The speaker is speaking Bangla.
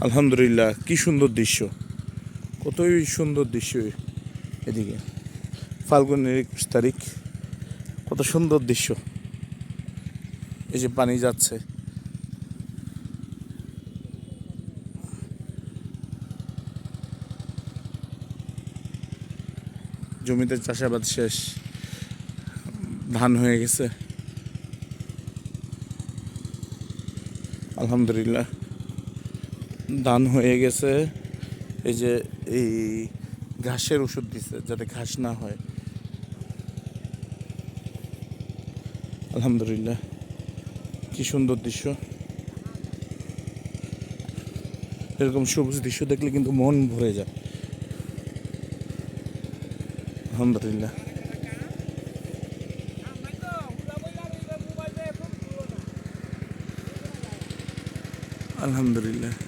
আলহামদুলিল্লাহ, কি সুন্দর দৃশ্য। কতই সুন্দর দৃশ্য এদিকে। ফাল্গুনের একুশ তারিখ, কত সুন্দর দৃশ্য। এই যে পানি যাচ্ছে। জমিতে চাষাবাদ শেষ, ধান হয়ে গেছে। আলহামদুলিল্লাহ। ধান হয়ে গেছে। এই যে এই ঘাসের ওষুধ দিছে, যাতে ঘাস না হয়। আলহামদুলিল্লাহ। কি সুন্দর দৃশ্য। এরকম সবুজ দৃশ্য দেখলে কিন্তু মন ভরে যায়। আলহামদুলিল্লাহ। আলহামদুলিল্লাহ।